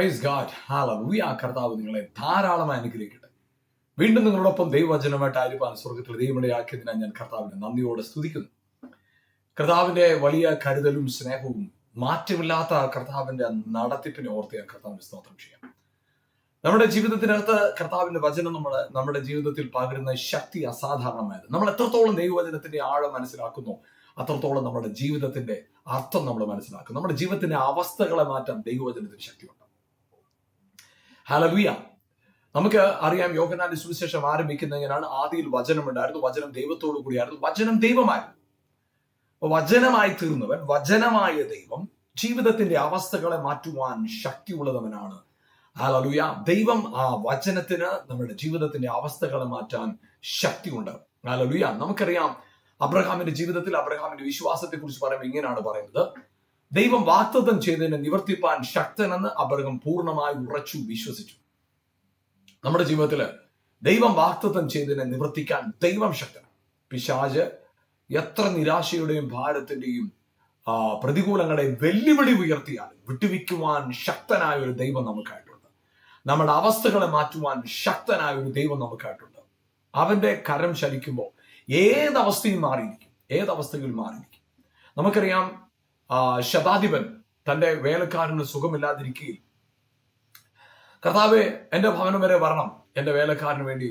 Praise God ഹാലൂയ കർത്താവ് നിങ്ങളെ ധാരാളമായി അനുഗ്രഹിക്കട്ടെ. വീണ്ടും നിങ്ങളോടൊപ്പം ദൈവവചനമായിട്ട് ആയിരിക്കാൻ സ്വർഗത്തിൽ ദൈവമിടയാക്കിയതിനായി ഞാൻ കർത്താവിനെ നന്ദിയോടെ സ്തുതിക്കുന്നു. കർത്താവിന്റെ വലിയ കരുതലും സ്നേഹവും മാറ്റമില്ലാത്ത ആ കർത്താവിന്റെ നടത്തിപ്പിനെ ഓർത്ത് ഞാൻ കർത്താവിന്റെ സ്തോത്രം ചെയ്യാം. നമ്മുടെ ജീവിതത്തിനകത്ത് കർത്താവിന്റെ വചനം നമ്മൾ നമ്മുടെ ജീവിതത്തിൽ പകരുന്ന ശക്തി അസാധാരണമായത്. നമ്മൾ എത്രത്തോളം ദൈവവചനത്തിന്റെ ആഴം മനസ്സിലാക്കുന്നു അത്രത്തോളം നമ്മുടെ ജീവിതത്തിന്റെ അർത്ഥം നമ്മൾ മനസ്സിലാക്കും നമ്മുടെ ജീവിതത്തിന്റെ അവസ്ഥകളെ മാറ്റാൻ ദൈവവചനത്തിന് ശക്തിയുണ്ട്. ഹലവിയ നമുക്ക് അറിയാം യോഗനാന്റെ സുവിശേഷം ആരംഭിക്കുന്നതിനാണ് ആദിയിൽ വചനം ഉണ്ടായിരുന്നു വചനം ദൈവത്തോടു കൂടിയായിരുന്നു. വചനം ദൈവമായിരുന്നു. വചനമായി തീർന്നവൻ വചനമായ ദൈവം ജീവിതത്തിന്റെ അവസ്ഥകളെ മാറ്റുവാൻ ശക്തിയുള്ളവനാണ്. ഹലലുയ ദൈവം ആ വചനത്തിന് നമ്മുടെ ജീവിതത്തിന്റെ അവസ്ഥകളെ മാറ്റാൻ ശക്തിയുണ്ട്. ഹലലുയ നമുക്കറിയാം അബ്രഹാമിന്റെ ജീവിതത്തിൽ അബ്രഹാമിന്റെ വിശ്വാസത്തെ കുറിച്ച് പറയുമ്പോൾ ഇങ്ങനെയാണ് പറയുന്നത്. ദൈവം വാക്തത്വം ചെയ്തതിനെ നിവർത്തിപ്പാൻ ശക്തനെന്ന് അബ്രഹം പൂർണമായി ഉറച്ചു വിശ്വസിച്ചു. നമ്മുടെ ജീവിതത്തിൽ ദൈവം വാക്തത്വം ചെയ്തതിനെ നിവർത്തിക്കാൻ ദൈവം ശക്തൻ. പിശാജ് എത്ര നിരാശയുടെയും ഭാരത്തിന്റെയും പ്രതികൂലങ്ങളെ വെല്ലുവിളി ഉയർത്തിയാൽ വിട്ടുവിക്കുവാൻ ശക്തനായ ഒരു ദൈവം നമുക്കായിട്ടുണ്ട്. നമ്മുടെ അവസ്ഥകളെ മാറ്റുവാൻ ശക്തനായ ഒരു ദൈവം നമുക്കായിട്ടുണ്ട്. അവന്റെ കരം ശലിക്കുമ്പോൾ ഏതവസ്ഥയും മാറിയിരിക്കും. ഏതവസ്ഥയിൽ മാറിയിരിക്കും? നമുക്കറിയാം ശതാധിപൻ തന്റെ വേലക്കാരന് സുഖമില്ലാതിരിക്കുകയും കർത്താവ് എന്റെ ഭവനം വരെ വരണം. എന്റെ വേലക്കാരന് വേണ്ടി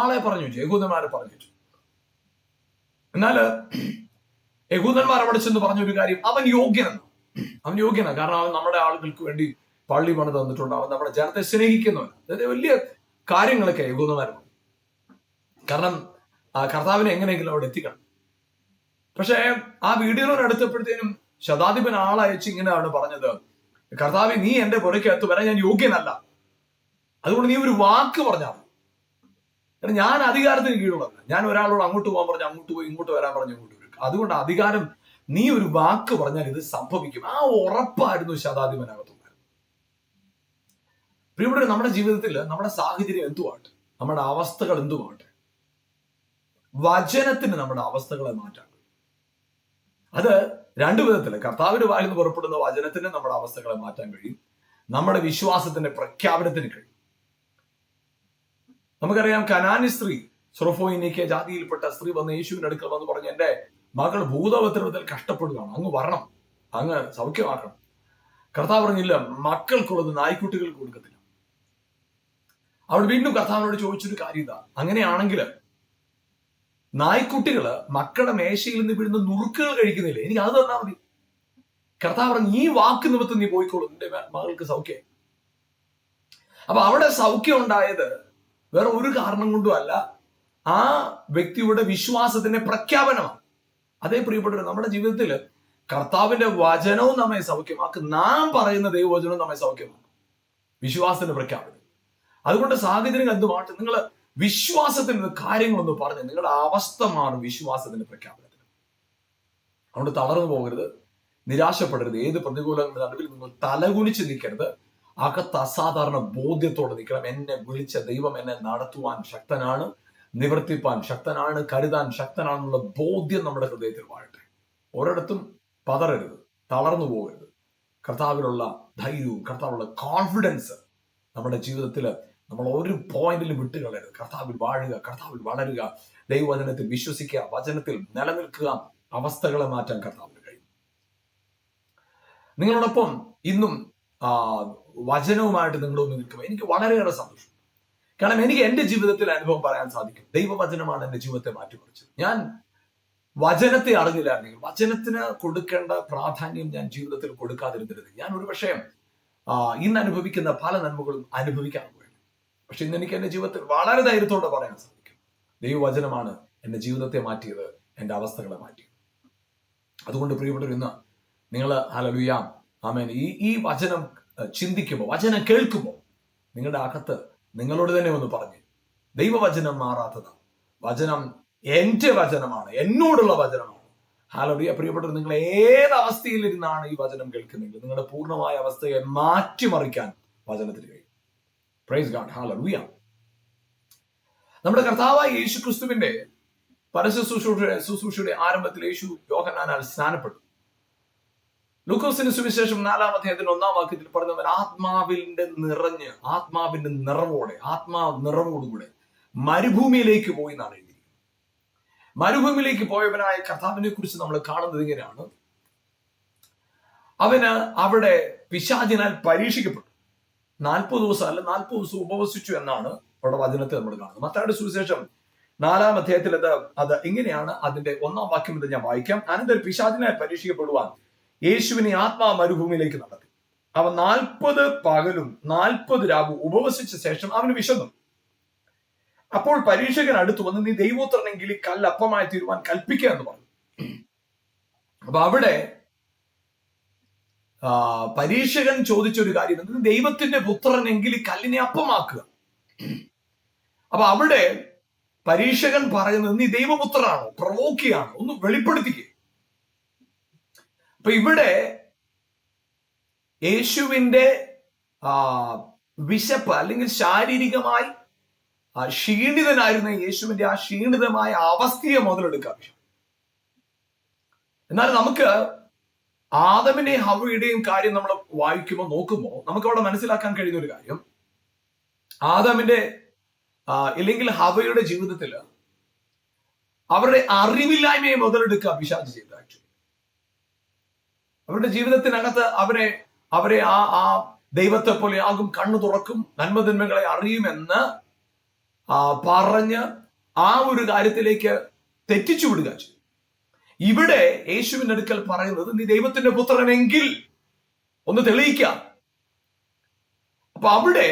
ആളെ പറഞ്ഞു യഹൂദന്മാരെ പറഞ്ഞു എന്നാൽ യഹൂദന്മാർ അവിടെ ചെന്ന് പറഞ്ഞൊരു കാര്യം അവൻ യോഗ്യനാണ്. അവൻ യോഗ്യനാണ്. കാരണം അവൻ നമ്മുടെ ആളുകൾക്ക് വേണ്ടി പള്ളി പണിത് തന്നിട്ടുണ്ട്. അവൻ നമ്മുടെ ജനത്തെ സ്നേഹിക്കുന്നവൻ അതായത് വലിയ കാര്യങ്ങളൊക്കെ യഹൂദന്മാർ കാരണം കർത്താവിനെ എങ്ങനെയെങ്കിലും അവിടെ എത്തിക്കണം. പക്ഷേ ആ വീഡിയോനോട് അടുത്തപ്പോഴത്തേനും ശതാധിപൻ ആളയച്ച് ഇങ്ങനെയാണ് പറഞ്ഞത്. കർത്താവ് നീ എന്റെ പുറയ്ക്കകത്ത് വരാൻ ഞാൻ യോഗ്യനല്ല. അതുകൊണ്ട് നീ ഒരു വാക്ക് പറഞ്ഞാൽ ഞാൻ അധികാരത്തിന് കീഴുള്ളതല്ല ഞാൻ ഒരാളോട് അങ്ങോട്ട് പോകാൻ പറഞ്ഞു അങ്ങോട്ട് പോയി ഇങ്ങോട്ട് വരാൻ പറഞ്ഞു ഇങ്ങോട്ട് വരും. അതുകൊണ്ട് അധികാരം നീ ഒരു വാക്ക് പറഞ്ഞാൽ ഇത് സംഭവിക്കും. ആ ഉറപ്പായിരുന്നു ശതാധിപനകത്തുണ്ടായിരുന്നു നമ്മുടെ ജീവിതത്തിൽ നമ്മുടെ സാഹചര്യം എന്തുവാട്ടെ? നമ്മുടെ അവസ്ഥകൾ എന്തുവാട്ടെ? വചനത്തിന് നമ്മുടെ അവസ്ഥകളെ മാറ്റാം അത് രണ്ടു വിധത്തിൽ കർത്താവിന്റെ വായിൽ നിന്ന് പുറപ്പെടുന്ന വചനത്തിന് നമ്മുടെ അവസ്ഥകളെ മാറ്റാൻ കഴിയും. നമ്മുടെ വിശ്വാസത്തിന്റെ പ്രഖ്യാപനത്തിന് കഴിയും. നമുക്കറിയാം കനാനി സ്ത്രീ സുറഫോയിനിക്ക് ജാതിയിൽപ്പെട്ട സ്ത്രീ വന്ന് യേശുവിന്റെ അടുക്കൽ വന്ന് പറഞ്ഞു എന്റെ മകൾ ഭൂതവത്രത്തിൽ കഷ്ടപ്പെടുകയാണ്. അങ്ങ് വരണം. അങ്ങ് സൗഖ്യമാക്കണം. കർത്താവ് പറഞ്ഞില്ല മക്കൾക്കുള്ളത് നായ്ക്കുട്ടികൾക്ക് കൊടുക്കത്തില്ല. അവൾ വീണ്ടും കർത്താവിനോട് ചോദിച്ചൊരു കാര്യം ഇതാ. അങ്ങനെയാണെങ്കിൽ നായ്ക്കുട്ടികൾ മക്കളുടെ മേശയിൽ നിന്ന് വീഴുന്ന നുറുക്കുകൾ കഴിക്കുന്നില്ലേ? എനിക്ക് അത് തന്നാ മതി. കർത്താവ് പറഞ്ഞു ഈ വാക്ക് നിമിത്തം നീ പോയിക്കോളൂ നിന്റെ മകൾക്ക് സൗഖ്യം. അപ്പൊ അവിടെ സൗഖ്യം ഉണ്ടായത് വേറെ ഒരു കാരണം കൊണ്ടും അല്ല. ആ വ്യക്തിയുടെ വിശ്വാസത്തിന്റെ പ്രഖ്യാപനമാണ്. അതേ പ്രിയപ്പെട്ടവർ നമ്മുടെ ജീവിതത്തിൽ കർത്താവിന്റെ വചനവും നമ്മെ സൗഖ്യമാക്കും നാം പറയുന്ന ദൈവവചനവും നമ്മെ സൗഖ്യമാക്കും വിശ്വാസത്തിന്റെ പ്രഖ്യാപനം. അതുകൊണ്ട് സാഹചര്യങ്ങൾ എന്തുമാട്ടെ നിങ്ങൾ വിശ്വാസത്തിന് കാര്യങ്ങളൊന്ന് പറഞ്ഞ് നിങ്ങളുടെ അവസ്ഥ മാറും വിശ്വാസത്തിന്റെ പ്രഖ്യാപനത്തിന്. അതുകൊണ്ട് തളർന്നു പോകരുത്. നിരാശപ്പെടരുത്. ഏത് പ്രതികൂലങ്ങളുടെ നടുവിൽ നിങ്ങൾ തലകുനിച്ച് നിൽക്കരുത്. അകത്ത് അസാധാരണ ബോധ്യത്തോടെ നിൽക്കണം. എന്നെ വിളിച്ച ദൈവം എന്നെ നടത്തുവാൻ ശക്തനാണ് നിവർത്തിപ്പാൻ ശക്തനാണ് കരുതാൻ ശക്തനാണെന്നുള്ള ബോധ്യം നമ്മുടെ ഹൃദയത്തിൽ വാഴട്ടെ. ഒരിടത്തും പതറരുത്. തളർന്നു പോകരുത്. കർത്താവിലുള്ള ധൈര്യവും കർത്താവിലുള്ള കോൺഫിഡൻസ് നമ്മുടെ ജീവിതത്തിൽ നമ്മൾ ഒരു പോയിന്റിലും വിട്ടുകളയരുത് കർത്താവിൽ വാഴുക കർത്താവിൽ വളരുക. ദൈവവചനത്തിൽ വിശ്വസിക്കുക വചനത്തിൽ നിലനിൽക്കുക അവസ്ഥകളെ മാറ്റാൻ കർത്താവിന് കഴിയും. നിങ്ങളോടൊപ്പം ഇന്നും വചനവുമായിട്ട് നിങ്ങളൊന്ന് നിൽക്കുമ്പോൾ എനിക്ക് വളരെയേറെ സന്തോഷം. കാരണം എനിക്ക് എന്റെ ജീവിതത്തിൽ അനുഭവം പറയാൻ സാധിക്കും. ദൈവവചനമാണ് എന്റെ ജീവിതത്തെ മാറ്റിമറിച്ചത്. ഞാൻ വചനത്തെ അറിഞ്ഞില്ലായിരുന്നെങ്കിൽ വചനത്തിന് കൊടുക്കേണ്ട പ്രാധാന്യം ഞാൻ ജീവിതത്തിൽ കൊടുക്കാതിരുന്നിരുന്നു ഞാൻ ഒരു പക്ഷേ ഇന്ന് അനുഭവിക്കുന്ന പല നന്മകളും അനുഭവിക്കാൻ പക്ഷെ ഇന്ന് എനിക്ക് എന്റെ ജീവിതത്തിൽ വളരെ ധൈര്യത്തോടെ പറയാൻ സാധിക്കും. ദൈവവചനമാണ് എന്റെ ജീവിതത്തെ മാറ്റിയത് എന്റെ അവസ്ഥകളെ മാറ്റിയത്. അതുകൊണ്ട് പ്രിയപ്പെട്ടവർ ഇന്ന് നിങ്ങൾ ഹലലുയാം ആമേൻ. ഈ ഈ വചനം ചിന്തിക്കുമ്പോൾ വചനം കേൾക്കുമ്പോൾ നിങ്ങളുടെ അകത്ത് നിങ്ങളോട് തന്നെ ഒന്ന് പറഞ്ഞു ദൈവവചനം മാറാത്തതാണ് വചനം എന്റെ വചനമാണ് എന്നോടുള്ള വചനമാണ്. ഹാലറിയ പ്രിയപ്പെട്ടവർ നിങ്ങൾ ഏത് അവസ്ഥയിലിരുന്നാണ് ഈ വചനം കേൾക്കുന്നെങ്കിൽ നിങ്ങളുടെ പൂർണമായ അവസ്ഥയെ മാറ്റിമറിക്കാൻ വചനത്തിന് കഴിയും പ്രൈസ് ഗാഡ് ഹാലറിയ നമ്മുടെ കർത്താവായ യേശു ക്രിസ്തുവിന്റെ പരശുശ്രൂഷയുടെ ശുശ്രൂഷയുടെ ആരംഭത്തിൽ യേശു യോഹന്നാനാൽ സ്നാനപ്പെട്ടു. ലൂക്കോസിന് സുവിശേഷം നാലാം അധ്യായത്തിന്റെ ഒന്നാം വാക്യത്തിൽ പറഞ്ഞവൻ ആത്മാവിന്റെ നിറഞ്ഞ് ആത്മാവിന്റെ നിറവോടെ ആത്മാ നിറവോടുകൂടെ മരുഭൂമിയിലേക്ക് പോയി എന്നാണ് എഴുതിയിരിക്കുന്നത്. മരുഭൂമിയിലേക്ക് പോയവനായ കർത്താവിനെ കുറിച്ച് നമ്മൾ കാണുന്നത് ഇങ്ങനെയാണ്. അവന് അവിടെ പിശാചിനാൽ പരീക്ഷിക്കപ്പെട്ടു. നാൽപ്പത് ദിവസം അല്ല നാൽപ്പത് ദിവസം ഉപവസിച്ചു എന്നാണ് അവിടെ വചനത്തെ നമ്മൾ കാണുന്നത്. മത്തായുടെ സുവിശേഷം നാലാം അധ്യായത്തിൽ അത് അത് ഇങ്ങനെയാണ് അതിന്റെ ഒന്നാം വാക്യം എന്ന് ഞാൻ വായിക്കാം. അനന്തരം പിശാചിനെ പരീക്ഷിക്കപ്പെടുവാൻ യേശുവിനെ ആത്മാ മരുഭൂമിയിലേക്ക് നടത്തി. അവൻ നാൽപ്പത് പകലും നാൽപ്പത് രാവും ഉപവസിച്ച ശേഷം അവന് വിശന്നു. അപ്പോൾ പരീക്ഷകൻ അടുത്തു വന്ന് നീ ദൈവോത്രനെങ്കിൽ കല്ലപ്പമായി തീരുവാൻ കൽപ്പിക്കുക എന്ന് പറഞ്ഞു. അപ്പൊ അവിടെ പരീക്ഷകൻ ചോദിച്ച ഒരു കാര്യം എന്ത്? ദൈവത്തിന്റെ പുത്രനെങ്കിൽ കല്ലിനെ അപ്പമാക്കുക. അപ്പൊ അവിടെ പരീക്ഷകൻ പറയുന്നത് നീ ദൈവപുത്രനാണോ? പ്രവോക്കിയാണോ? ഒന്ന് വെളിപ്പെടുത്തിക്കുക അപ്പൊ ഇവിടെ യേശുവിന്റെ വിശപ്പ് അല്ലെങ്കിൽ ശാരീരികമായി ക്ഷീണിതനായിരുന്ന യേശുവിന്റെ ആ ക്ഷീണിതമായ അവസ്ഥയെ മുതലെടുക്കാം. എന്നാൽ നമുക്ക് ആദമിന്റെയും ഹവയുടെയും കാര്യം നമ്മൾ വായിക്കുമ്പോൾ നോക്കുമ്പോൾ നമുക്ക് അവിടെ മനസ്സിലാക്കാൻ കഴിയുന്ന ഒരു കാര്യം. ആദമിന്റെ ഇല്ലെങ്കിൽ ഹവയുടെ ജീവിതത്തിൽ അവരുടെ അറിവില്ലായ്മയെ മുതലെടുക്കുക പിശാച് ചെയ്തു ആക്ച്വലി അവരുടെ ജീവിതത്തിനകത്ത് അവരെ അവരെ ആ ആ ദൈവത്തെ പോലെ ആകും കണ്ണു തുറക്കും നന്മതിന്മകളെ അറിയുമെന്ന് പറഞ്ഞ് ആ ഒരു കാര്യത്തിലേക്ക് തെറ്റിച്ചു വിടുക ചെയ്തു. ഇവിടെ യേശുവിന്റെ അടുക്കൽ പറയുന്നത് നീ ദൈവത്തിന്റെ പുത്രനെങ്കിൽ ഒന്ന് തെളിയിക്കാം. അപ്പൊ അവിടെ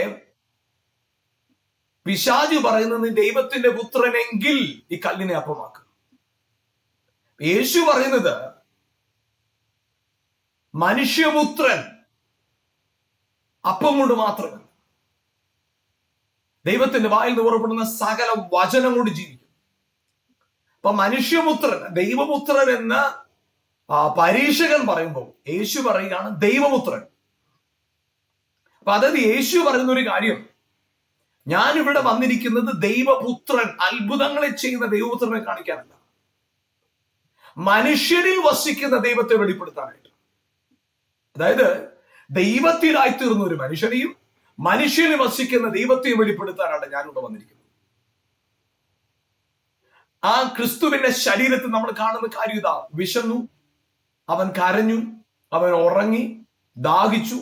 പിശാജ് പറയുന്നത് നീ ദൈവത്തിന്റെ പുത്രനെങ്കിൽ ഈ കല്ലിനെ അപ്പമാക്കുക യേശു പറയുന്നത് മനുഷ്യപുത്രൻ അപ്പം കൊണ്ട് മാത്രമല്ല ദൈവത്തിന്റെ വായിൽ നിന്ന് പുറപ്പെടുന്ന സകല വചനം കൊണ്ട് ജീവിക്കും. അപ്പൊ മനുഷ്യപുത്രൻ ദൈവപുത്രൻ എന്ന് പരീക്ഷകൻ പറയുമ്പോൾ യേശു പറയുകയാണ് ദൈവപുത്രൻ. അപ്പൊ അതായത് യേശു പറയുന്ന ഒരു കാര്യം ഞാൻ ഇവിടെ വന്നിരിക്കുന്നത് ദൈവപുത്രൻ അത്ഭുതങ്ങളെ ചെയ്യുന്ന ദൈവപുത്രനെ കാണിക്കാനല്ല. മനുഷ്യരിൽ വസിക്കുന്ന ദൈവത്തെ വെളിപ്പെടുത്താനായിട്ട്. അതായത് ദൈവത്തിലായി തീർന്ന ഒരു മനുഷ്യനെയും മനുഷ്യനിൽ വസിക്കുന്ന ദൈവത്തെയും വെളിപ്പെടുത്താനാണ് ഞാനിവിടെ വന്നിരിക്കുന്നത് ആ ക്രിസ്തുവിന്റെ ശരീരത്തിൽ നമ്മൾ കാണുന്ന കാര്യം ഇതാ. വിശന്നു. അവൻ കരഞ്ഞു. അവൻ ഉറങ്ങി. ദാഹിച്ചു.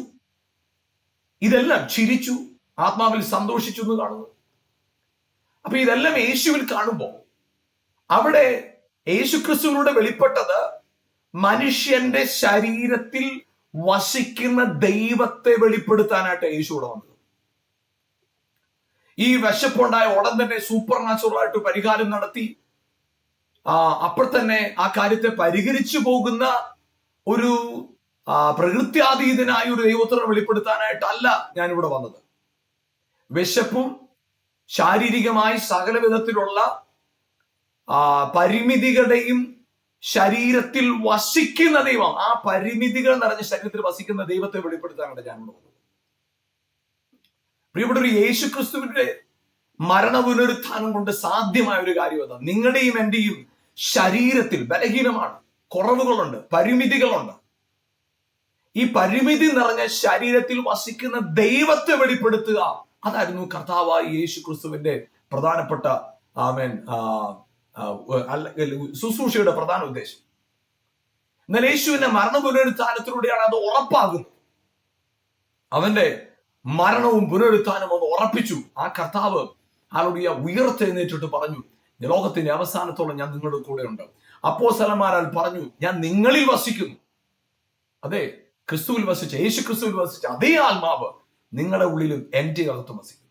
ഇതെല്ലാം ചിരിച്ചു. ആത്മാവിൽ സന്തോഷിച്ചു എന്ന് കാണുന്നു. അപ്പൊ ഇതെല്ലാം യേശുവിൽ കാണുമ്പോൾ അവിടെ യേശു ക്രിസ്തുവിലൂടെ വെളിപ്പെട്ടത് മനുഷ്യന്റെ ശരീരത്തിൽ വസിക്കുന്ന ദൈവത്തെ വെളിപ്പെടുത്താനായിട്ട് യേശു ഇവിടെ വന്നത്. ഈ വിശപ്പുണ്ടായ ഉടൻ തന്നെ സൂപ്പർ നാച്ചുറൽ ആയിട്ട് പരിഹാരം നടത്തി. അപ്പോൾ തന്നെ ആ കാര്യത്തെ പരിഹരിച്ചു പോകുന്ന ഒരു പ്രകൃത്യാതീതനായ ഒരു ദൈവത്തിനെ വെളിപ്പെടുത്താനായിട്ടല്ല ഞാനിവിടെ വന്നത്. വിശപ്പും ശാരീരികമായി സകല വിധത്തിലുള്ള പരിമിതികളുടെയും ശരീരത്തിൽ വസിക്കുന്ന ദൈവം ആ പരിമിതികൾ നിറഞ്ഞ ശരീരത്തിൽ വസിക്കുന്ന ദൈവത്തെ വെളിപ്പെടുത്താനാണ് ഞാൻ വന്നത്. പ്രിയപ്പെട്ട ഒരു യേശു ക്രിസ്തുവിന്റെ മരണ പുനരുത്ഥാനം കൊണ്ട് സാധ്യമായ ഒരു കാര്യം അതാ നിങ്ങളുടെയും എന്റെയും ശരീരത്തിൽ ബലഹീനമാണ്. കുറവുകളുണ്ട് പരിമിതികളുണ്ട്. ഈ പരിമിതി നിറഞ്ഞ ശരീരത്തിൽ വസിക്കുന്ന ദൈവത്തെ വെളിപ്പെടുത്തുക. അതായിരുന്നു കർത്താവായ യേശു ക്രിസ്തുവിന്റെ പ്രധാനപ്പെട്ട ആമേൻ ശുശ്രൂഷയുടെ പ്രധാന ഉദ്ദേശം. എന്നാൽ യേശുവിന്റെ മരണ പുനരുത്ഥാനത്തിലൂടെയാണ് അത് ഉറപ്പാകുന്നത്. അവന്റെ മരണവും പുനരുത്ഥാനവും ഒന്ന് ഉറപ്പിച്ചു. ആ കർത്താവ് ആളുടെ ഉയർത്തെഴുന്നേറ്റിട്ട് പറഞ്ഞു ലോകത്തിന്റെ അവസാനത്തോളം ഞാൻ നിങ്ങളുടെ കൂടെ ഉണ്ട് അപ്പോ സ്ഥലമാരാൽ പറഞ്ഞു ഞാൻ നിങ്ങളിൽ വസിക്കുന്നു. അതെ ക്രിസ്തുവിൽ വസിച്ച യേശു ക്രിസ്തുവിൽ വസിച്ച അതേ ആത്മാവ് നിങ്ങളുടെ ഉള്ളിലും എന്റെ അകത്തും വസിക്കും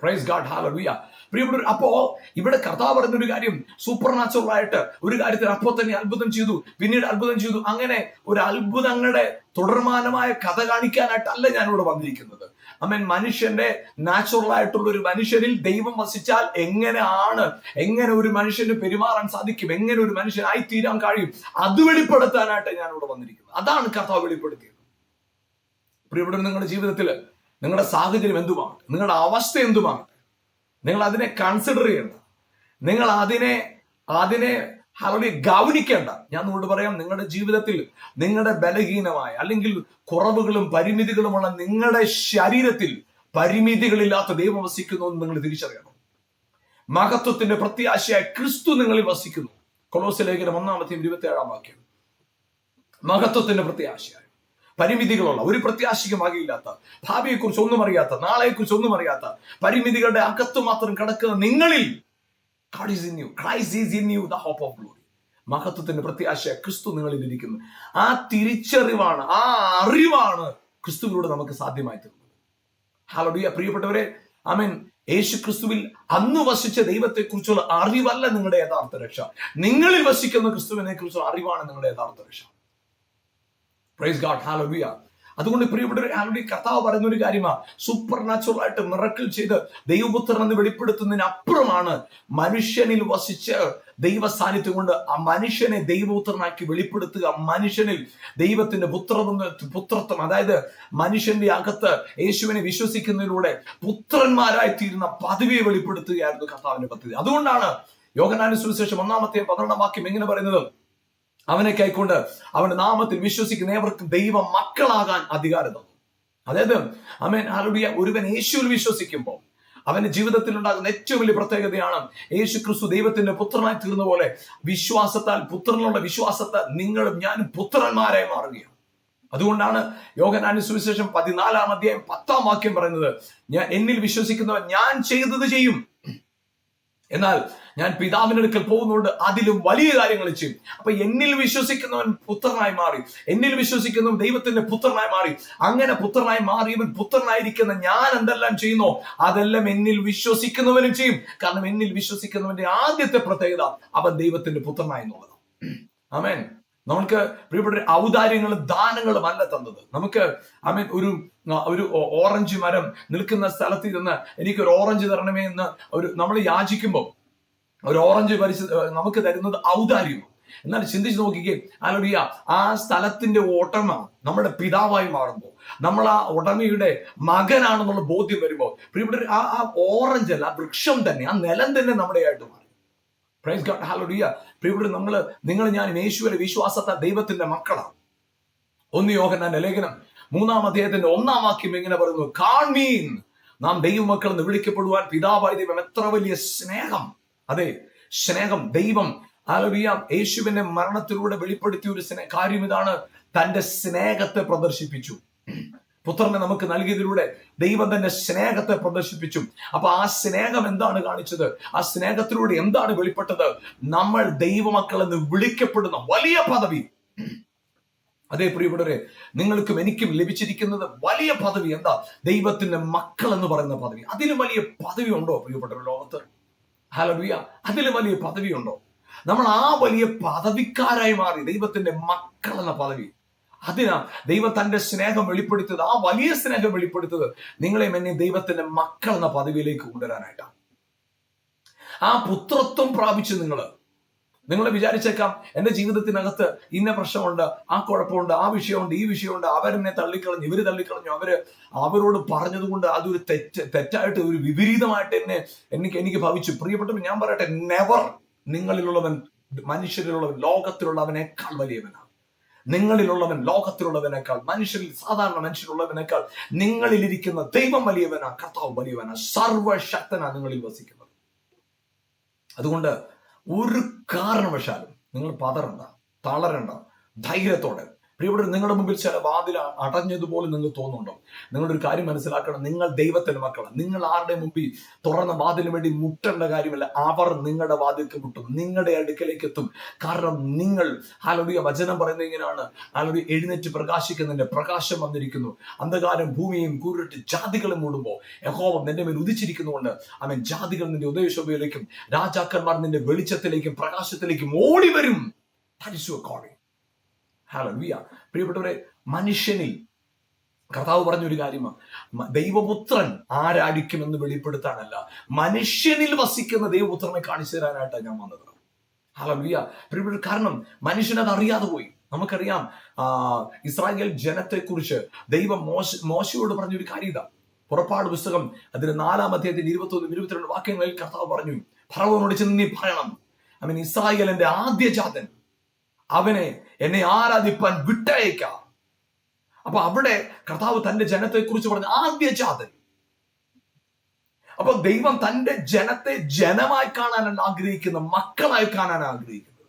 പ്രൈസ് ഗാഡ് ഹാലൂയ പ്രിയപ്പെട്ട അപ്പോ ഇവിടെ കർത്താവ് പറഞ്ഞൊരു ഒരു കാര്യം സൂപ്പർ നാച്ചുറൽ ആയിട്ട് ഒരു കാര്യത്തിൽ അപ്പോ തന്നെ അത്ഭുതം ചെയ്തു പിന്നീട് അത്ഭുതം ചെയ്തു. അങ്ങനെ ഒരു അത്ഭുതങ്ങളുടെ തുടർമാനമായ കഥ കാണിക്കാനായിട്ടല്ല ഞാനിവിടെ വന്നിരിക്കുന്നത്. അമ്മൻ മനുഷ്യന്റെ നാച്ചുറൽ ആയിട്ടുള്ള ഒരു മനുഷ്യരിൽ ദൈവം വസിച്ചാൽ എങ്ങനെയാണ് എങ്ങനെ ഒരു മനുഷ്യന് പെരുമാറാൻ സാധിക്കും എങ്ങനെ ഒരു മനുഷ്യനായി തീരാൻ കഴിയും അത് വെളിപ്പെടുത്താനായിട്ട് ഞാൻ ഇവിടെ വന്നിരിക്കുന്നത് അതാണ് കഥ വെളിപ്പെടുത്തിയത്. പ്രിയപ്പെട്ട നിങ്ങളുടെ ജീവിതത്തിൽ നിങ്ങളുടെ സാഹചര്യം എന്തുമാകട്ടെ നിങ്ങളുടെ അവസ്ഥ എന്തുമാകട്ടെ നിങ്ങൾ അതിനെ കൺസിഡർ ചെയ്യണം. നിങ്ങൾ അതിനെ അതിനെ ഹലോലിയ ഗൗനിക്കേണ്ട. ഞാൻ നിങ്ങളോട് പറയാം നിങ്ങളുടെ ജീവിതത്തിൽ നിങ്ങളുടെ ബലഹീനമായ അല്ലെങ്കിൽ കുറവുകളും പരിമിതികളുമുള്ള നിങ്ങളുടെ ശരീരത്തിൽ പരിമിതികളില്ലാത്ത ദൈവം വസിക്കുന്നു എന്ന് നിങ്ങൾ തിരിച്ചറിയണം. മഹത്വത്തിന്റെ പ്രത്യാശയായ ക്രിസ്തു നിങ്ങളിൽ വസിക്കുന്നു. കൊളോസിലേഖനം ഒന്നാമത്തെ ഇരുപത്തി ഏഴാം വാക്യം. മഹത്വത്തിന്റെ പ്രത്യാശയായി. പരിമിതികളുള്ള ഒരു പ്രത്യാശയ്ക്കും ആകെയില്ലാത്ത ഭാവിയെക്കുറിച്ച് ഒന്നും അറിയാത്ത നാളെക്കുറിച്ച് ഒന്നും അറിയാത്ത പരിമിതികളുടെ അകത്ത് മാത്രം കിടക്കുന്ന നിങ്ങളിൽ God is in you. Christ is in you, the hope of glory. മഹത്വത്തിന്റെ പ്രത്യാശ ക്രിസ്തു നിങ്ങളിൽ ഇരിക്കുന്നു. ആ തിരിച്ചറിവാണ് ആ അറിവാണ് ക്രിസ്തുവിലൂടെ നമുക്ക് സാധ്യമായി തീർന്നത്. ഹാലഡിയ പ്രിയപ്പെട്ടവരെ ഐ മീൻ യേശു ക്രിസ്തുവിൽ അന്ന് വസിച്ച ദൈവത്തെ കുറിച്ചുള്ള അറിവല്ല നിങ്ങളുടെ യഥാർത്ഥ രക്ഷ. നിങ്ങളിൽ വസിക്കുന്ന ക്രിസ്തുവിനെ കുറിച്ചുള്ള അറിവാണ് നിങ്ങളുടെ യഥാർത്ഥ രക്ഷ. പ്രൈസ് ഗാഡ് ഹാലഡിയ അതുകൊണ്ട് പ്രിയപ്പെട്ട ഹാലഡി കർത്താവ് പറയുന്ന ഒരു കാര്യമാണ്. സൂപ്പർ നാച്ചുറൽ ആയിട്ട് മിറക്കിൾ ചെയ്ത് ദൈവപുത്രൻ എന്ന് വെളിപ്പെടുത്തുന്നതിന് അപ്പുറമാണ് മനുഷ്യനിൽ വസിച്ച് ദൈവ സാന്നിധ്യം കൊണ്ട് ആ മനുഷ്യനെ ദൈവപുത്രനാക്കി വെളിപ്പെടുത്തുക. മനുഷ്യനിൽ ദൈവത്തിന്റെ പുത്ര പുത്രത്വം അതായത് മനുഷ്യന്റെ അകത്ത് യേശുവിനെ വിശ്വസിക്കുന്നതിലൂടെ പുത്രന്മാരായി തീരുന്ന പദവിയെ വെളിപ്പെടുത്തുകയായിരുന്നു കർത്താവിന്റെ പദ്ധതി. അതുകൊണ്ടാണ് യോഗനാനുസരിച്ച് ഒന്നാമത്തെ പന്ത്രണ്ടാം വാക്യം എങ്ങനെ പറയുന്നത്? അവനെ കൈക്കൊണ്ട് അവന്റെ നാമത്തിൽ വിശ്വസിക്കുന്ന ഏവർക്കും ദൈവ മക്കളാകാൻ അധികാരം തന്നു. അതായത് അമേൻ ആരുടെ ഒരുവൻ യേശുവിൽ വിശ്വസിക്കുമ്പോൾ അവന്റെ ജീവിതത്തിൽ ഉണ്ടാകുന്ന ഏറ്റവും വലിയ പ്രത്യേകതയാണ് യേശു ക്രിസ്തു ദൈവത്തിന്റെ പുത്രനായി തീർന്ന പോലെ വിശ്വാസത്താൽ പുത്രനുള്ള വിശ്വാസത്താൽ നിങ്ങളും ഞാനും പുത്രന്മാരായി മാറുകയാണ്. അതുകൊണ്ടാണ് യോഗനാനു സുവിശേഷം പതിനാലാം അധ്യായം പത്താം വാക്യം പറയുന്നത് ഞാൻ എന്നിൽ വിശ്വസിക്കുന്നവൻ ഞാൻ ചെയ്തത് ചെയ്യും. എന്നാൽ ഞാൻ പിതാവിന്റെ അടുക്കൽ പോകുന്നുണ്ട് അതിലും വലിയ കാര്യങ്ങൾ ചെയ്യും. അപ്പൊ എന്നിൽ വിശ്വസിക്കുന്നവൻ പുത്രനായി മാറി. എന്നിൽ വിശ്വസിക്കുന്നവൻ ദൈവത്തിന്റെ പുത്രനായി മാറി. അങ്ങനെ പുത്രനായി മാറിയവൻ പുത്രനായിരിക്കുന്ന ഞാൻ എന്തെല്ലാം ചെയ്യുന്നോ അതെല്ലാം എന്നിൽ വിശ്വസിക്കുന്നവനും ചെയ്യും. കാരണം എന്നിൽ വിശ്വസിക്കുന്നവന്റെ ആദ്യത്തെ പ്രത്യേകത അവൻ ദൈവത്തിന്റെ പുത്രനായി എന്നുള്ളത് ആമേൻ. നമുക്ക് പ്രിയപ്പെട്ട ഔദാര്യങ്ങളും ദാനങ്ങളും അല്ല തന്നത്. നമുക്ക് ഐ മീൻ ഒരു ഒരു ഓറഞ്ച് മരം നിൽക്കുന്ന സ്ഥലത്ത് ഇരുന്ന് എനിക്കൊരു ഓറഞ്ച് തരണമേ എന്ന് ഒരു നമ്മൾ യാചിക്കുമ്പോൾ ഒരു ഓറഞ്ച് പരിശ നമുക്ക് തരുന്നത് ഔദാര്യം എന്നാൽ ചിന്തിച്ച് നോക്കിക്കേ ആലോടിയ ആ സ്ഥലത്തിന്റെ ഓട്ടമ നമ്മുടെ പിതാവായി മാറുമ്പോൾ നമ്മൾ ആ ഉടമയുടെ മകനാണെന്നുള്ള ബോധ്യം വരുമ്പോൾ പ്രിയപ്പെട്ട ആ ആ ഓറഞ്ച് അല്ല വൃക്ഷം തന്നെ ആ നിലം തന്നെ നമ്മുടെ ആയിട്ട് മാറി. പ്രൈസ് ഗോഡ് ഹാലോഡിയ പ്രിയപ്പെട്ട നമ്മൾ നിങ്ങൾ ഞാൻ യേശുവിലെ വിശ്വാസത്തെ ദൈവത്തിന്റെ മക്കളാണ്. ഒന്ന് യോഹന്നാന്റെ ലേഖനം മൂന്നാം അദ്ദേഹത്തിന്റെ ഒന്നാം വാക്യം എങ്ങനെ പറയുന്നു കാൺമീൻ നാം ദൈവമക്കൾ എന്ന് വിളിക്കപ്പെടുവാൻ പിതാവായ ദൈവം എത്ര വലിയ സ്നേഹം അതെ സ്നേഹം ദൈവം അറിയാം യേശുവിന്റെ മരണത്തിലൂടെ വെളിപ്പെടുത്തിയ ഒരു സ്നേഹ കാര്യം ഇതാണ്. തന്റെ സ്നേഹത്തെ പ്രദർശിപ്പിച്ചു. പുത്രനെ നമുക്ക് നൽകിയതിലൂടെ ദൈവം തന്റെ സ്നേഹത്തെ പ്രദർശിപ്പിച്ചു. അപ്പൊ ആ സ്നേഹം എന്താണ് കാണിച്ചത്? ആ സ്നേഹത്തിലൂടെ എന്താണ് വെളിപ്പെട്ടത്? നമ്മൾ ദൈവമക്കൾ എന്ന് വിളിക്കപ്പെടുന്ന വലിയ പദവി. അതേ പ്രിയപ്പെട്ടവരെ നിങ്ങൾക്കും എനിക്കും ലഭിച്ചിരിക്കുന്നത് വലിയ പദവി എന്താ? ദൈവത്തിന്റെ മക്കൾ എന്ന് പറയുന്ന പദവി. അതിലും വലിയ പദവി ഉണ്ടോ പ്രിയപ്പെട്ടവർ ലോകത്ത്? ഹലവിയ അതിൽ വലിയ പദവി ഉണ്ടോ നമ്മൾ ആ വലിയ പദവിക്കാരായി മാറി. ദൈവത്തിന്റെ മക്കൾ എന്ന പദവി. അതിനാ ദൈവം തന്റെ സ്നേഹം വെളിപ്പെടുത്തത് ആ വലിയ സ്നേഹം വെളിപ്പെടുത്തത് നിങ്ങളെ എന്നെ ദൈവത്തിന്റെ മക്കൾ എന്ന പദവിയിലേക്ക് കൊണ്ടുവരാനായിട്ടാണ്. ആ പുത്രത്വം പ്രാപിച്ചു നിങ്ങൾ നിങ്ങൾ വിചാരിച്ചേക്കാം എന്റെ ജീവിതത്തിനകത്ത് ഇന്ന പ്രശ്നമുണ്ട് ആ കുഴപ്പമുണ്ട് ആ വിഷയമുണ്ട് ഈ വിഷയമുണ്ട്. അവരെന്നെ തള്ളിക്കളഞ്ഞു ഇവർ തള്ളിക്കളഞ്ഞു. അവർ അവരോട് പറഞ്ഞതുകൊണ്ട് അതൊരു തെറ്റ് തെറ്റായിട്ട് ഒരു വിപരീതമായിട്ട് എന്നെ എനിക്ക് എനിക്ക് ഭവിച്ചു. പ്രിയപ്പെട്ടവൻ ഞാൻ പറയട്ടെ നെവർ നിങ്ങളിലുള്ളവൻ മനുഷ്യരിലുള്ളവൻ ലോകത്തിലുള്ളവനേക്കാൾ വലിയവനാണ്. നിങ്ങളിലുള്ളവൻ ലോകത്തിലുള്ളവനേക്കാൾ മനുഷ്യരിൽ സാധാരണ മനുഷ്യരുള്ളവനേക്കാൾ നിങ്ങളിലിരിക്കുന്ന ദൈവം വലിയവനാ കർത്താവ് വലിയവനാ സർവശക്തനാ നിങ്ങളിൽ വസിക്കുന്നത്. അതുകൊണ്ട് ഒരു കാരണവശാലും നിങ്ങൾ പതറണ്ട തളരണ്ട ധൈര്യത്തോടെ പ്രിയപ്പെട്ട നിങ്ങളുടെ മുമ്പിൽ ചില വാതിൽ അടഞ്ഞതുപോലെ നിങ്ങൾക്ക് തോന്നുന്നുണ്ടോ? നിങ്ങളുടെ ഒരു കാര്യം മനസ്സിലാക്കണം. നിങ്ങൾ ദൈവത്തിന്റെ മക്കളാണ്. നിങ്ങൾ ആരുടെ മുമ്പിൽ തുറന്ന വാതിലിന് വേണ്ടി മുട്ടേണ്ട കാര്യമല്ല. അവർ നിങ്ങളുടെ വാതിൽക്ക് മുട്ടും. നിങ്ങളുടെ അടുക്കലേക്ക് എത്തും. കാരണം നിങ്ങൾ ആലോടിയ വചനം പറയുന്നത് ഇങ്ങനെയാണ്. ആലോടി എഴുന്നേറ്റ് പ്രകാശിക്കുന്നതിന്റെ പ്രകാശം വന്നിരിക്കുന്നു. അന്ധകാരം ഭൂമിയും കൂരിട്ട് ജാതികളും മൂടുമ്പോൾ യഹോവം നിന്റെ മേൽ ഉദിച്ചിരിക്കുന്നുകൊണ്ട് അവൻ ജാതികൾ നിന്റെ ഉദയശോഭയിലേക്കും രാജാക്കന്മാർ നിന്റെ വെളിച്ചത്തിലേക്കും പ്രകാശത്തിലേക്കും ഓടി വരും അക്കോർഡിംഗ് ഹാലലുയ പ്രിയപ്പെട്ടവരെ മനുഷ്യനിൽ കർത്താവ് പറഞ്ഞൊരു കാര്യമാണ് ദൈവപുത്രൻ ആരാധിക്കുമെന്ന് വെളിപ്പെടുത്താനല്ല. മനുഷ്യനിൽ വസിക്കുന്ന ദൈവപുത്രനെ കാണിച്ചു തരാനായിട്ടാണ് ഞാൻ വന്നത്. ഹാലലുയ പ്രിയപ്പെട്ട കാരണം മനുഷ്യനത് അറിയാതെ പോയി. നമുക്കറിയാം ഇസ്രായേൽ ജനത്തെക്കുറിച്ച് ദൈവം മോശ മോശയോട് പറഞ്ഞൊരു കാര്യം ഇതാ. പുറപ്പാട് പുസ്തകം അതിന് നാലാം അധ്യായത്തിന്റെ ഇരുപത്തി ഒന്ന് ഇരുപത്തിരണ്ട് വാക്യങ്ങളിൽ കർത്താവ് പറഞ്ഞു ഫറവോനോട് ചെന്ന് നീ പറയണം. മീൻ ഇസ്രായേലിന്റെ ആദ്യജാതൻ അവനെ എന്നെ ആരാധിപ്പാൻ വിട്ടയക്കാം. അപ്പൊ അവിടെ കർത്താവ് തന്റെ ജനത്തെ കുറിച്ച് പറഞ്ഞ ആദ്യജാതൻ അപ്പൊ ദൈവം തന്റെ ജനത്തെ ജനമായി കാണാനാണ് ആഗ്രഹിക്കുന്നത് മക്കളായി കാണാൻ ആഗ്രഹിക്കുന്നത്.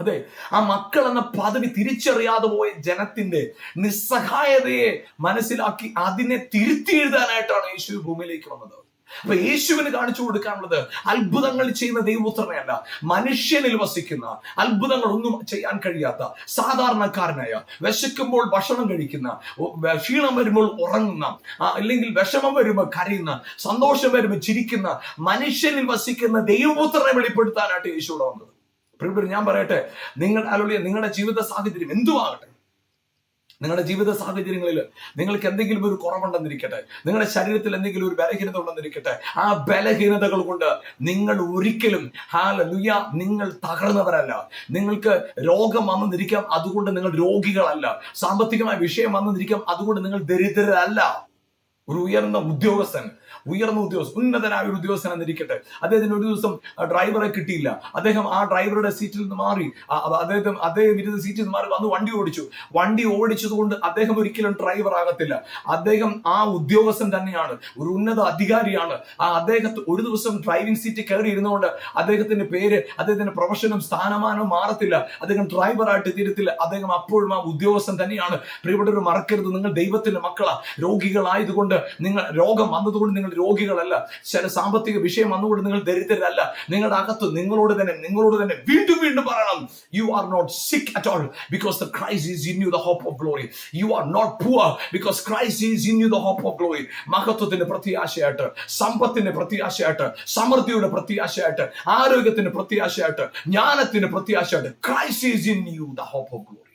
അതെ ആ മക്കൾ എന്ന പദവി തിരിച്ചറിയാതെ പോയ ജനത്തിന്റെ നിസ്സഹായതയെ മനസ്സിലാക്കി അതിനെ തിരുത്തി എഴുതാനായിട്ടാണ് യേശു ഭൂമിയിലേക്ക് വന്നത്. അപ്പൊ യേശുവിന് കാണിച്ചു കൊടുക്കാനുള്ളത് അത്ഭുതങ്ങൾ ചെയ്യുന്ന ദൈവപുത്രനെയല്ല മനുഷ്യനിൽ വസിക്കുന്ന അത്ഭുതങ്ങൾ ഒന്നും ചെയ്യാൻ കഴിയാത്ത സാധാരണക്കാരനായ വിശക്കുമ്പോൾ ഭക്ഷണം കഴിക്കുന്ന ക്ഷീണം വരുമ്പോൾ ഉറങ്ങുന്ന അല്ലെങ്കിൽ വിഷമം വരുമ്പോൾ കരയുന്ന സന്തോഷം വരുമ്പോൾ ചിരിക്കുന്ന മനുഷ്യനിൽ വസിക്കുന്ന ദൈവപുത്രനെ വെളിപ്പെടുത്താനായിട്ട് യേശു ഇവിടെ വന്നത്. ഞാൻ പറയട്ടെ നിങ്ങളുടെ അലോളിയ നിങ്ങളുടെ ജീവിത സാഹചര്യം എന്തുമാകട്ടെ നിങ്ങളുടെ ജീവിത സാഹചര്യങ്ങളിൽ നിങ്ങൾക്ക് എന്തെങ്കിലും ഒരു കുറവുണ്ടെന്നിരിക്കട്ടെ നിങ്ങളുടെ ശരീരത്തിൽ എന്തെങ്കിലും ഒരു ബലഹീനത ഉണ്ടെന്നിരിക്കട്ടെ ആ ബലഹീനതകൾ കൊണ്ട് നിങ്ങൾ ഒരിക്കലും ഹാലലുയ നിങ്ങൾ തകർന്നവരല്ല. നിങ്ങൾക്ക് രോഗം വന്നെന്നിരിക്കാം അതുകൊണ്ട് നിങ്ങൾ രോഗികളല്ല. സാമ്പത്തികമായ വിഷയം വന്നെന്നിരിക്കാം അതുകൊണ്ട് നിങ്ങൾ ദരിദ്രരല്ല. ഒരു ഉയർന്ന ഉദ്യോഗസ്ഥൻ ഉയർന്ന ഉദ്യോഗസ്ഥൻ ഉന്നതനായ ഒരു ഉദ്യോഗസ്ഥൻ എന്നിരിക്കട്ടെ. അദ്ദേഹത്തിന് ഒരു ദിവസം ഡ്രൈവറെ കിട്ടിയില്ല. അദ്ദേഹം ആ ഡ്രൈവറുടെ സീറ്റിൽ നിന്ന് മാറി. അദ്ദേഹം അദ്ദേഹം ഇരുന്ന സീറ്റിൽ നിന്ന് മാറി. വന്ന് വണ്ടി ഓടിച്ചു. വണ്ടി ഓടിച്ചതുകൊണ്ട് അദ്ദേഹം ഒരിക്കലും ഡ്രൈവർ ആകത്തില്ല. അദ്ദേഹം ആ ഉദ്യോഗസ്ഥൻ തന്നെയാണ്. ഒരു ഉന്നത അധികാരിയാണ്. ആ അദ്ദേഹത്തെ ഒരു ദിവസം ഡ്രൈവിംഗ് സീറ്റ് കയറി ഇരുന്നുകൊണ്ട് അദ്ദേഹത്തിന്റെ പേര് അദ്ദേഹത്തിന്റെ പ്രൊഫഷനും സ്ഥാനമാനവും മാറത്തില്ല. അദ്ദേഹം ഡ്രൈവറായിട്ട് തീരത്തില്ല. അദ്ദേഹം അപ്പോഴും ആ ഉദ്യോഗസ്ഥൻ തന്നെയാണ്. പ്രിയപ്പെട്ടവർ മറക്കരുത്. നിങ്ങൾ ദൈവത്തിന്റെ മക്കളാ. രോഗികളായതുകൊണ്ട് നിങ്ങൾ രോഗം വന്നതുകൊണ്ട് നിങ്ങൾ രോഗികളല്ല. ചില സാമ്പത്തിക വിഷയം വന്നുകൊണ്ട് നിങ്ങൾ ദരിദ്രരല്ല. നിങ്ങളുടെ അകത്ത് നിങ്ങളോട് തന്നെ നിങ്ങളോട് തന്നെ വീണ്ടും വീണ്ടും പറയണം. You are not sick at all because the Christ is in you the hope of glory you are not poor because Christ is in you the hope of glory മഹത്വത്തിന്റെ പ്രത്യാശയായിട്ട് സമ്പത്തിന്റെ പ്രത്യാശയായിട്ട് സമൃദ്ധിയുടെ പ്രത്യാശയായിട്ട് ആരോഗ്യത്തിന്റെ പ്രത്യാശയായിട്ട് ജ്ഞാനത്തിന്റെ പ്രത്യാശയായിട്ട് Christ is in you the hope of glory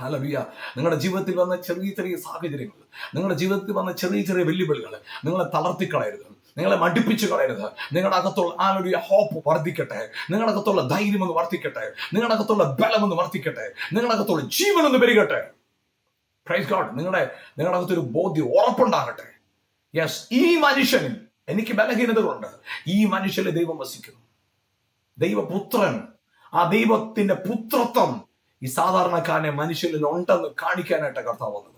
ഹലവിയ നിങ്ങളുടെ ജീവിതത്തിൽ വന്ന ചെറിയ ചെറിയ സാഹചര്യങ്ങൾ നിങ്ങളുടെ ജീവിതത്തിൽ വന്ന ചെറിയ ചെറിയ വെല്ലുവിളികൾ നിങ്ങളെ തളർത്തിക്കളയരുത് നിങ്ങളെ മടുപ്പിച്ച് കളയരുത്. നിങ്ങളുടെ അകത്തുള്ള ആ ഒരു ഹോപ്പ് വർദ്ധിക്കട്ടെ. നിങ്ങളുടെ അകത്തുള്ള ധൈര്യം ഒന്ന് വർദ്ധിക്കട്ടെ. നിങ്ങളുടെ അകത്തുള്ള ബലം ഒന്ന് വർദ്ധിക്കട്ടെ. നിങ്ങളുടെ അകത്തുള്ള ജീവൻ ഒന്ന് പെരുകട്ടെ. പ്രൈസ് ഗോഡ് നിങ്ങളുടെ നിങ്ങളുടെ അകത്തൊരു ബോധ്യം ഉറപ്പുണ്ടാകട്ടെ. യെസ് ഈ മനുഷ്യനിൽ എനിക്ക് ബലഹീനതകളുണ്ട്. ഈ മനുഷ്യനെ ദൈവം വസിക്കുന്നു. ദൈവപുത്രൻ ആ ദൈവത്തിന്റെ പുത്രത്വം ഈ സാധാരണക്കാരനെ മനുഷ്യരിൽ ഉണ്ടെന്ന് കാണിക്കാനായിട്ട് കർത്താവ് വന്നത്.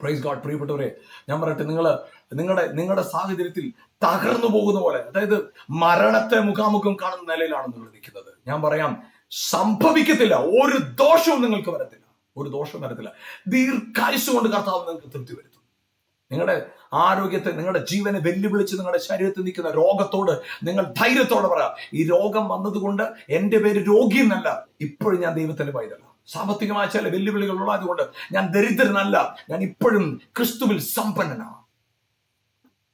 പ്രൈസ് ഗോഡ് പ്രിയപ്പെട്ടവരെ ഞാൻ പറയട്ടെ നിങ്ങൾ നിങ്ങളുടെ നിങ്ങളുടെ സാഹചര്യത്തിൽ തകർന്നു പോകുന്ന പോലെ അതായത് മരണത്തെ മുഖാമുഖം കാണുന്ന നിലയിലാണ് നിങ്ങൾ നിൽക്കുന്നത്. ഞാൻ പറയാം സംഭവിക്കത്തില്ല. ഒരു ദോഷവും നിങ്ങൾക്ക് വരത്തില്ല. ഒരു ദോഷവും വരത്തില്ല. ദീർഘായുസ് കൊണ്ട് കർത്താവ് നിങ്ങൾക്ക് തൃപ്തി വരുത്തും. നിങ്ങളുടെ ആരോഗ്യത്തെ നിങ്ങളുടെ ജീവനെ വെല്ലുവിളിച്ച് നിങ്ങളുടെ ശരീരത്തിൽ നിൽക്കുന്ന രോഗത്തോട് നിങ്ങൾ ധൈര്യത്തോടെ പറ. ഈ രോഗം വന്നതുകൊണ്ട് എന്റെ പേര് രോഗി എന്നല്ല ഇപ്പോഴും ഞാൻ ദൈവത്തിന്റെ പൈതല. സാമ്പത്തികമായ ചില വെല്ലുവിളികൾ ഉള്ളതുകൊണ്ട് ഞാൻ ദരിദ്രനല്ല ഞാൻ ഇപ്പോഴും ക്രിസ്തുവിൽ സമ്പന്നനാണ്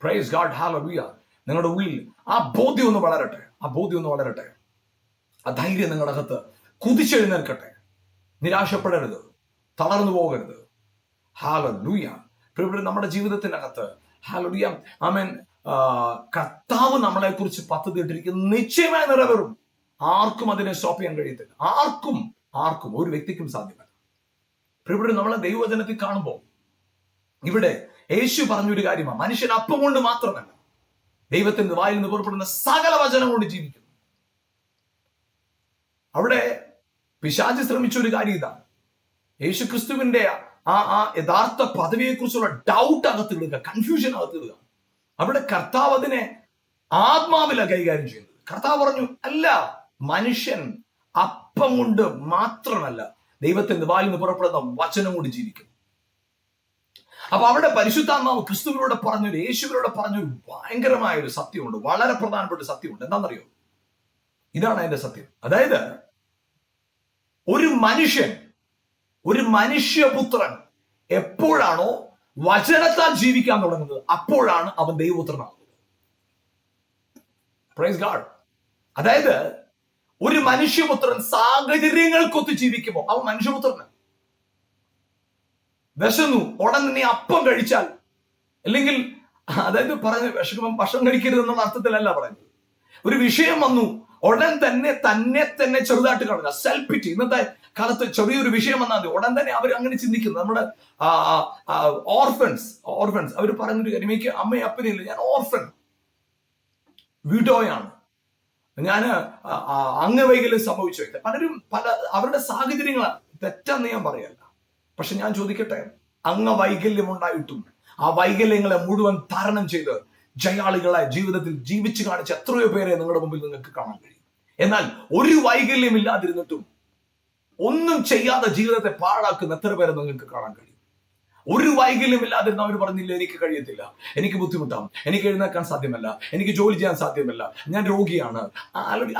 പ്രൈസ് ഗാഡ് ഹാലൂയ നിങ്ങളുടെ ഉള്ളിൽ ആ ബോധ്യം ഒന്ന് വളരട്ടെ ആ ബോധ്യം ഒന്ന് വളരട്ടെ. ആ ധൈര്യം നിങ്ങളുടെ അകത്ത് കുതിച്ചെഴുന്നേൽക്കട്ടെ. നിരാശപ്പെടരുത് തളർന്നു പോകരുത്. ഹാലൂയ പ്രിയപ്പെട്ട നമ്മുടെ ജീവിതത്തിനകത്ത്. ഹാലൂയ ആമേൻ കർത്താവ് നമ്മളെ കുറിച്ച് പദ്ധതി ഇട്ടിരിക്കുന്നത് നിശ്ചയമായി നിറവേറും. ആർക്കും അതിനെ സ്റ്റോപ്പ് ചെയ്യാൻ കഴിയത്തില്ല. ആർക്കും ആർക്കും ഒരു വ്യക്തിക്കും സാധ്യമല്ല. പ്രിയപ്പെട്ട നമ്മളെ ദൈവവചനത്തിൽ കാണുമ്പോൾ ഇവിടെ യേശു പറഞ്ഞൊരു കാര്യമാണ്. മനുഷ്യൻ അപ്പം കൊണ്ട് മാത്രമല്ല ദൈവത്തിന്റെ വായിൽ നിന്ന് പുറപ്പെടുന്ന സകല വചനം കൊണ്ട് ജീവിക്കുന്നു. അവിടെ പിശാചി ശ്രമിച്ച ഒരു കാര്യം ഇതാണ് യേശു ക്രിസ്തുവിന്റെ ആ ആ യഥാർത്ഥ പദവിയെക്കുറിച്ചുള്ള ഡൗട്ട് അകത്ത് വിടുക കൺഫ്യൂഷൻ അകത്ത് വിടുക അവിടെ കർത്താവ് അതിനെ ആത്മാവില കൈകാര്യം ചെയ്യുന്നത്. കർത്താവ് പറഞ്ഞു അല്ല മനുഷ്യൻ അപ്പം കൊണ്ട് മാത്രമല്ല ദൈവത്തിന്റെ വായിൽ നിന്ന് പുറപ്പെടുന്ന വചനം കൊണ്ട് ജീവിക്കും. അപ്പൊ അവിടെ പരിശുദ്ധാത്മാവ് ക്രിസ്തുവിനോട് പറഞ്ഞൊരു യേശുവിനോട് പറഞ്ഞൊരു ഭയങ്കരമായ ഒരു സത്യമുണ്ട് വളരെ പ്രധാനപ്പെട്ട സത്യമുണ്ട്. എന്താണെന്നറിയോ? ഇതാണ് അതിന്റെ സത്യം. അതായത് ഒരു മനുഷ്യൻ ഒരു മനുഷ്യപുത്രൻ എപ്പോഴാണോ വചനത്താൽ ജീവിക്കാൻ തുടങ്ങുന്നത് അപ്പോഴാണ് അവൻ ദൈവപുത്രനാകുന്നത്. ഗാഡ് അതായത് ഒരു മനുഷ്യപുത്രൻ സാഹചര്യങ്ങൾക്കൊത്ത് ജീവിക്കുമ്പോൾ അവൻ മനുഷ്യപുത്രനാണ്. വിശന്നു ഉടൻ നീ അപ്പം കഴിച്ചാൽ അല്ലെങ്കിൽ അതായത് പറഞ്ഞ വിശക്കുമ്പം ഭക്ഷണം കഴിക്കരുത് എന്നുള്ള അർത്ഥത്തിലല്ല പറയുന്നത്. ഒരു വിഷയം വന്നു ഉടൻ തന്നെ തന്നെ തന്നെ ചെറുതായിട്ട് കാണുക. സെൽഫിറ്റി ഇന്നത്തെ കാലത്ത് ചെറിയൊരു വിഷയം വന്നാൽ മതി. ഉടൻ തന്നെ അവർ അങ്ങനെ ചിന്തിക്കുന്നു. നമ്മുടെ ഓർഫൻസ് ഓർഫൻസ് അവർ പറയുന്നൊരു കാര്യം എനിക്ക് അമ്മയും അപ്പനില്ല ഞാൻ ഓർഫൻ വിഡോയാണ് ഞാൻ അംഗവൈകല്യം സംഭവിച്ചു വ്യക്തി. പലരും പല അവരുടെ സാഹചര്യങ്ങളാണ് തെറ്റാന്ന് ഞാൻ പറയല്ല. പക്ഷെ ഞാൻ ചോദിക്കട്ടെ? അംഗവൈകല്യം ഉണ്ടായിട്ടും ആ വൈകല്യങ്ങളെ മുഴുവൻ തരണം ചെയ്ത് ജയാളികളെ ജീവിതത്തിൽ ജീവിച്ചു കാണിച്ച എത്രയോ പേരെ നിങ്ങളുടെ മുമ്പിൽ നിങ്ങൾക്ക് കാണാൻ കഴിയും. എന്നാൽ ഒരു വൈകല്യം ഇല്ലാതിരുന്നിട്ടും ഒന്നും ചെയ്യാതെ ജീവിതത്തെ പാഴാക്കുന്ന എത്ര പേരെ നിങ്ങൾക്ക് കാണാൻ കഴിയും? ഒരു വൈകല്യം ഇല്ലാതിരുന്ന അവർ പറഞ്ഞില്ല എനിക്ക് കഴിയത്തില്ല എനിക്ക് ബുദ്ധിമുട്ടാണ് എനിക്ക് എഴുന്നേക്കാൻ സാധ്യമല്ല എനിക്ക് ജോലി ചെയ്യാൻ സാധ്യമല്ല ഞാൻ രോഗിയാണ്.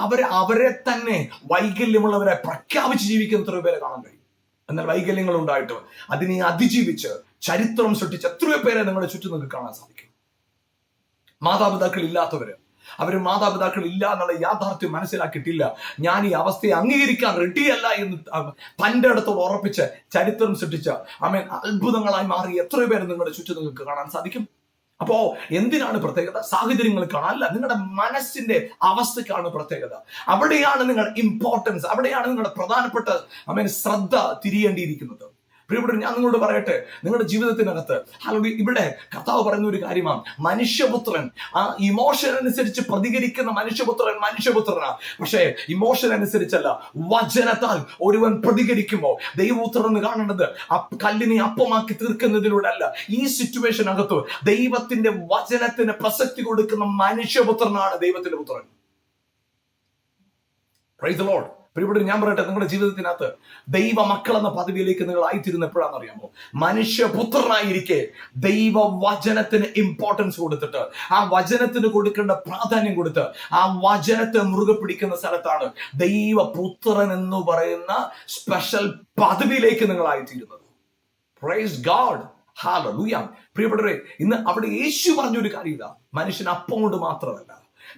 അവരെ അവരെ തന്നെ വൈകല്യമുള്ളവരെ പ്രഖ്യാപിച്ച് ജീവിക്കുന്ന എത്രയോ പേരെ കാണാൻ കഴിയും? എന്നാൽ വൈകല്യങ്ങൾ ഉണ്ടായിട്ട് അതിനെ അതിജീവിച്ച് ചരിത്രം സൃഷ്ടിച്ച് എത്രയോ പേരെ നിങ്ങളുടെ ചുറ്റും നിങ്ങൾക്ക് കാണാൻ സാധിക്കും. മാതാപിതാക്കൾ ഇല്ലാത്തവര് അവർ മാതാപിതാക്കൾ ഇല്ല എന്നുള്ള യാഥാർത്ഥ്യം മനസ്സിലാക്കിയിട്ടില്ല. ഞാൻ ഈ അവസ്ഥയെ അംഗീകരിക്കാൻ റെഡിയല്ല എന്ന് തന്റെ അടുത്തോട് ഉറപ്പിച്ച് ചരിത്രം സൃഷ്ടിച്ച അമേൻ അത്ഭുതങ്ങളായി മാറി എത്രയോ പേര് നിങ്ങളുടെ ചുറ്റും നിങ്ങൾക്ക് കാണാൻ സാധിക്കും. അപ്പോ എന്തിനാണ് പ്രത്യേകത? സാഹചര്യങ്ങൾക്കാണ് അല്ല നിങ്ങളുടെ മനസ്സിന്റെ അവസ്ഥക്കാണ് പ്രത്യേകത. അവിടെയാണ് നിങ്ങളുടെ ഇമ്പോർട്ടൻസ് അവിടെയാണ് നിങ്ങളുടെ പ്രധാനപ്പെട്ട അമേൻ ശ്രദ്ധ തിരിയേണ്ടിയിരിക്കുന്നത്. പ്രിയപ്പെട്ട ഞാൻ നിങ്ങളോട് പറയട്ടെ നിങ്ങളുടെ ജീവിതത്തിനകത്ത് അല്ലെങ്കിൽ ഇവിടെ കർത്താവ് പറയുന്ന ഒരു കാര്യമാണ്. മനുഷ്യപുത്രൻ ആ ഇമോഷൻ അനുസരിച്ച് പ്രതികരിക്കുന്ന മനുഷ്യപുത്രൻ മനുഷ്യപുത്രനാണ് പക്ഷേ ഇമോഷൻ അനുസരിച്ചല്ല വചനത്താൽ ഒരുവൻ പ്രതികരിക്കുമ്പോൾ ദൈവപുത്രൻ എന്ന് കാണേണ്ടത് കല്ലിനെ അപ്പമാക്കി തീർക്കുന്നതിലൂടെ അല്ല ഈ സിറ്റുവേഷൻ അകത്ത് ദൈവത്തിന്റെ വചനത്തിന് പ്രസക്തി കൊടുക്കുന്ന മനുഷ്യപുത്രനാണ് ദൈവത്തിന്റെ പുത്രൻ. പ്രൈസ് ലോഡ് പ്രിയപ്പെട്ട ഞാൻ പറയട്ടെ നിങ്ങളുടെ ജീവിതത്തിനകത്ത് ദൈവ മക്കൾ എന്ന പദവിയിലേക്ക് നിങ്ങൾ ആയിത്തീരുന്ന എപ്പോഴാണെന്ന് അറിയാമോ? മനുഷ്യപുത്രനായിരിക്കെ ദൈവ വചനത്തിന് ഇമ്പോർട്ടൻസ് കൊടുത്തിട്ട് ആ വചനത്തിന് കൊടുക്കേണ്ട പ്രാധാന്യം കൊടുത്ത് ആ വചനത്തെ മുറുകെ പിടിക്കുന്ന സ്ഥലത്താണ് ദൈവ പുത്രൻ എന്ന് പറയുന്ന സ്പെഷ്യൽ പദവിയിലേക്ക് നിങ്ങൾ ആയിത്തീരുന്നത് പ്രൈസ് ഗാഡ് ഹാലൂയ പ്രിയപ്പെട്ടവരെ ഇന്ന് അവിടെ യേശു പറഞ്ഞൊരു കാര്യം ഇതാ. മനുഷ്യൻ അപ്പം കൊണ്ട് മാത്രമല്ല